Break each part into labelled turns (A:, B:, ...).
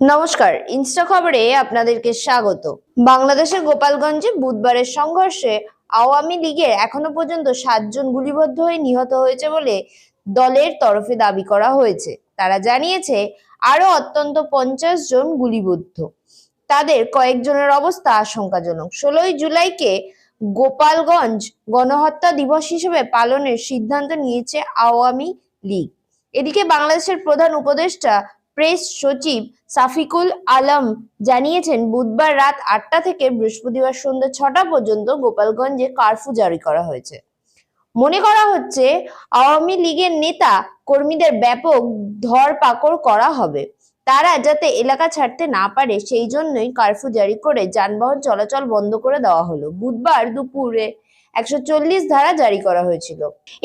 A: নমস্কার, ইনস্টা খবরে আপনাদেরকে স্বাগত। বাংলাদেশের গোপালগঞ্জে বুধবারের সংঘর্ষে আওয়ামী লীগের এখনও পর্যন্ত সাতজন গুলিবদ্ধ হয়ে নিহত হয়েছে বলে দলের তরফে দাবি করা হয়েছে। তারা জানিয়েছে আরও অত্যন্ত পঞ্চাশ জন গুলিবদ্ধ। তাদের কয়েকজনের অবস্থা আশঙ্কাজনক। ষোলোই জুলাইকে গোপালগঞ্জ গণহত্যা দিবস হিসেবে পালনের সিদ্ধান্ত নিয়েছে আওয়ামী লীগ। এদিকে বাংলাদেশের প্রধান উপদেষ্টা প্রেস সচিব সাফিকুল আলম জানিয়েছেন, বুধবার রাত আটটা থেকে বৃহস্পতিবার সন্ধ্যা ছটা পর্যন্ত গোপালগঞ্জে কারফিউ জারি করা হয়েছে। মনে করা হচ্ছে, আওয়ামী লীগের নেতা কর্মীদের ব্যাপক ধরপাকড় করা হবে। তারা যাতে এলাকা ছাড়তে না পারে, সেই জন্যই কারফিউ জারি করে যানবাহন চলাচল বন্ধ করে দেওয়া হলো। বুধবার দুপুরে একশো চল্লিশ ধারা জারি করা হয়েছিল।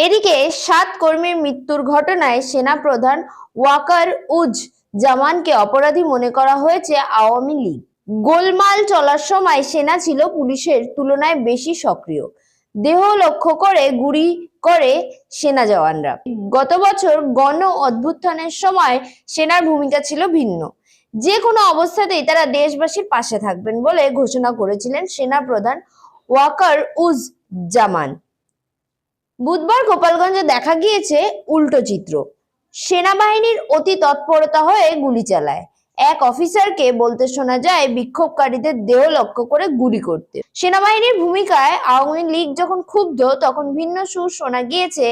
A: এদিকে সাত কর্মীর মৃত্যুর ঘটনায় সেনা প্রধান ওয়াকার উজ জামানকে অপরাধী মনে করা হয়েছে আওয়ামী লীগ। গোলমাল চলার সময় সেনা ছিল পুলিশের তুলনায় বেশি সক্রিয়। দেহ লক্ষ্য করে, গুলি করে সেনা জওয়ানরা। গত বছর গণ অভ্যুত্থানের সময় সেনার ভূমিকা ছিল ভিন্ন। যে কোনো অবস্থাতেই তারা দেশবাসীর পাশে থাকবেন বলে ঘোষণা করেছিলেন সেনা প্রধান ওয়াকার উজ জামান। বুধবার গোপালগঞ্জে দেখা গিয়েছে উল্টো চিত্র। সেনাবাহিনীর অতি তৎপরতা হয়ে গুলি চালায়। এক অফিসারকে বলতে শোনা যায়, বিক্ষোভকারীদের দেহ লক্ষ্য করে গুলি করতে। সেনাবাহিনীর ভূমিকায় আওয়ামী লীগ যখন ক্ষুব্ধ, তখন ভিন্ন সুর শোনা গিয়েছে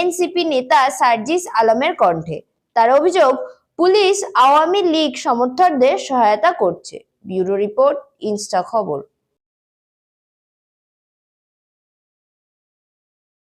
A: এনসিপি নেতা সার্জিস আলমের কণ্ঠে। তার অভিযোগ, পুলিশ আওয়ামী লীগ সমর্থকদের সহায়তা করছে। ব্যুরো রিপোর্ট, ইনস্টা খবর।